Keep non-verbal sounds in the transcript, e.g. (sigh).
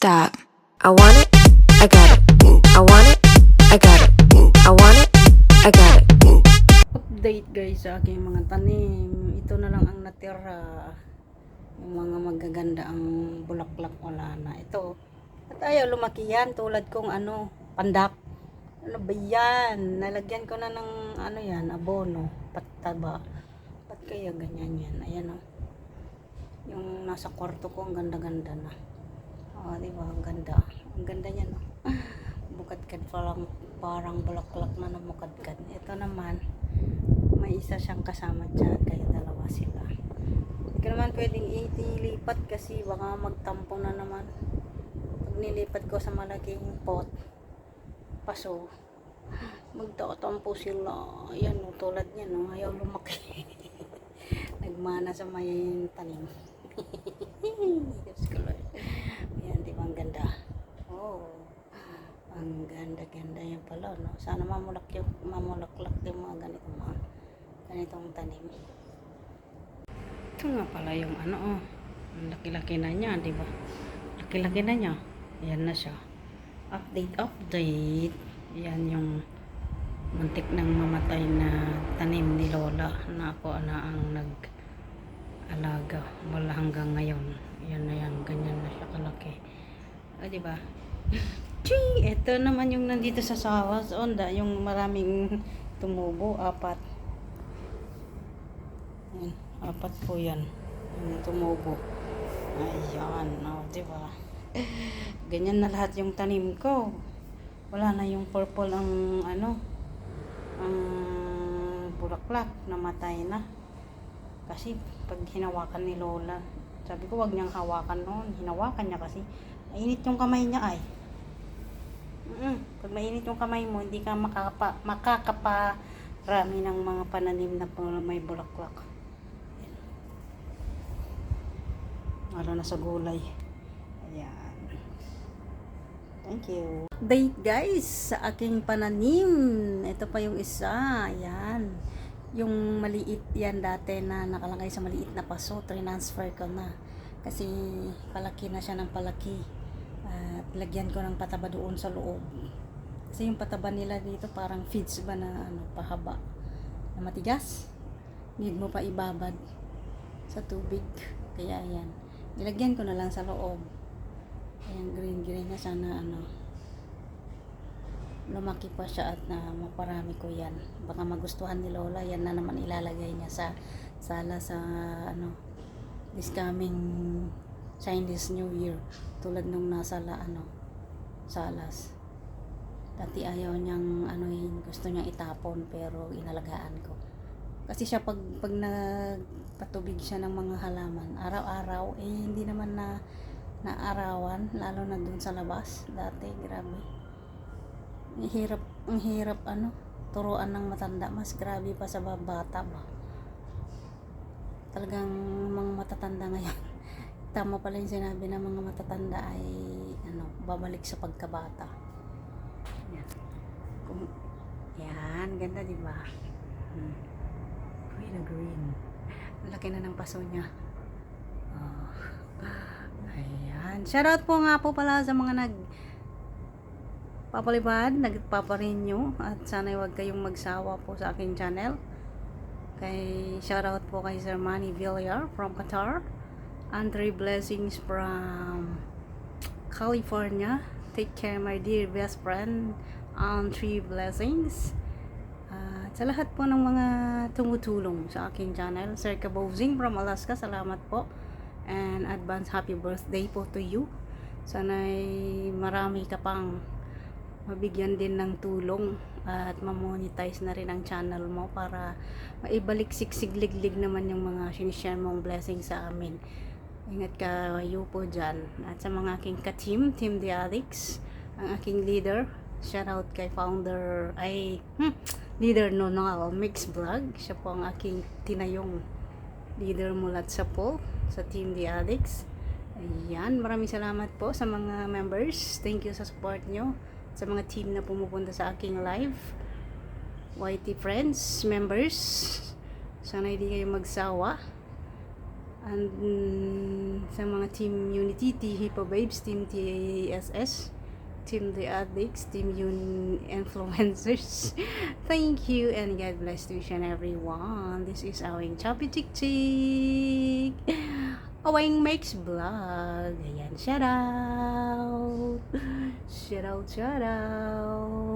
Stop. I want it. I got it. I want it. I got it. I want it. I got it. update guys sa aking mga tanim. Ito na lang ang natira. Yung mga magaganda ang bulaklak wala na. Ito. At ayaw lumaki yan tulad kong ano, pandak. Ano ba yan? Nalagyan ko na ng ano yan, abono, pataba. Ba't kaya ganyan yan? Ayan o. Yung nasa kwarto ko, ang ganda-ganda na. Oh, di ba? Ang ganda. Ang ganda niya, no? (laughs) Bukadkad parang, parang bulaklak na na mukadkad. Ito naman, may isa siyang kasama dyan, kaya dalawa sila. Hindi ko naman pwedeng itilipat kasi baka magtampo na naman. Pag nilipat ko sa malaking pot, paso, (gasps) magtatampo sila. Ayan, no, tulad niya, no, ayaw lumaki. (laughs) Nagmana sa may tanim. (laughs) Diyos ko, Lord. Ayan, di ba ang ganda? Oh, ang ganda-ganda yan pala, no? Sana mamulak yung, mamulaklak yung mga ganitong mga ganitong tanim. Ito nga pala yung ano, oh. Laki-laki na niya, di ba? Laki-laki na niya. Ayan na siya. Update, update. Yan yung muntik nang mamatay na tanim ni Lola na ako na ang nag-alaga. Wala hanggang ngayon. Yan na yan. Ganyan na siya kalaki. O, di ba? (laughs) Ching! Ito naman yung nandito sa sawas. Onda, yung maraming tumubo. Apat. Yan. Apat po yan. Yung tumubo. Ayan. O, di ba? Ganyan na lahat yung tanim ko. Wala na yung purple ang ano, ang bulaklak. Namatay na. Kasi pag hinawakan ni Lola, sabi ko wag niyang hawakan noon. Hinawakan niya kasi mainit yung kamay niya ay. Mm Pag mainit yung kamay mo, hindi ka makakapa, makakaparami ng mga pananim na may bulaklak. Lalo na sa gulay. Ayan. Thank you. Update guys sa aking pananim. Ito pa yung isa. Ayan. Yung maliit yan dati na nakalagay sa maliit na paso, transfer ko na. Kasi palaki na siya ng palaki. At lagyan ko ng pataba doon sa loob. Kasi yung pataba nila dito parang feeds ba na ano, pahaba. Na matigas. Need mo pa ibabad sa tubig. Kaya ayan. Nilagyan ko na lang sa loob. Ayan, green-green na sana ano. Lumaki pa siya at na maparami ko yan. Baka magustuhan ni Lola, yan na naman ilalagay niya sa sala sa ano this coming Chinese New Year tulad nung nasa la, ano salas. Dati ayaw niyang ano yun, gusto niyang itapon pero inalagaan ko. Kasi siya pag pag nagpatubig siya ng mga halaman araw-araw eh hindi naman na naarawan lalo na dun sa labas dati grabe. Ang hirap ang hirap ano turuan ng matanda mas grabe pa sa bata ba? Talagang mga matatanda ngayon (laughs) tama pala yung sinabi ng mga matatanda ay ano babalik sa pagkabata yan Kung, yan ganda di ba hmm. green na green laki na ng paso niya oh. ayan shoutout po nga po pala sa mga nag papalipad, nagpaparenew at sana huwag kayong magsawa po sa aking channel. Kay shoutout po kay Sir Manny Villar from Qatar. Andre Blessings from California. Take care my dear best friend. Andre Blessings. At sa lahat po ng mga tumutulong sa aking channel. Sir Kabozing from Alaska. Salamat po. And advance happy birthday po to you. Sana'y marami ka pang mabigyan din ng tulong at ma-monetize na rin ang channel mo para maibalik siksig-liglig naman yung mga sinishare mong blessing sa amin. Ingat kayo po dyan. At sa mga aking ka-team, Team Addicts, ang aking leader, shout out kay founder, ay, hmm, leader Nonal Mix Vlog. Siya po ang aking tinayong leader mula sa po sa Team Addicts. Ayan, maraming salamat po sa mga members. Thank you sa support nyo sa mga team na pumupunta sa aking live. YT friends, members, sana hindi kayo magsawa. And mm, sa mga Team Unity, T Hippo Babes, Team TSS, Team The Addicts, Team Un Influencers. (laughs) Thank you and God bless to each and everyone. This is Awing Choppy Chick Chick. Awing Makes Vlog. Ayan, shout out. Shout out, shout out.